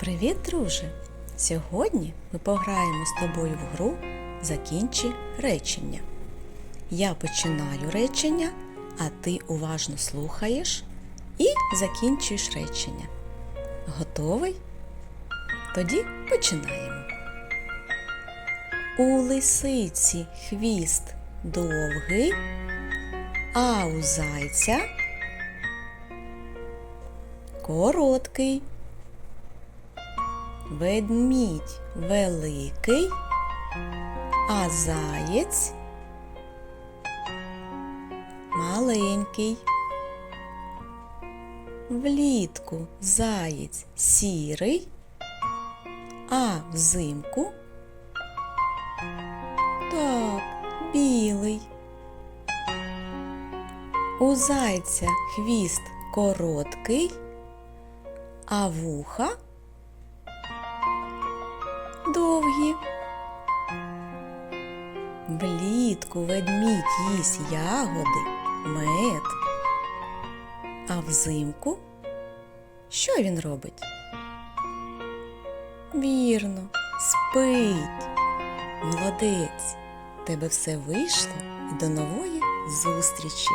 Привіт, друже! Сьогодні ми пограємо з тобою в гру Закінчи речення. Я починаю речення, а ти уважно слухаєш і закінчуєш речення. Готовий? Тоді починаємо. У лисиці хвіст довгий, а у зайця короткий. Ведмідь великий, а заєць маленький. Влітку заєць сірий, а взимку так, білий. У зайця хвіст короткий, а вуха довгі. Влітку ведмідь їсть ягоди, мед. А взимку що він робить? Вірно, спить. Молодець. Тебе все вийшло і до нової зустрічі!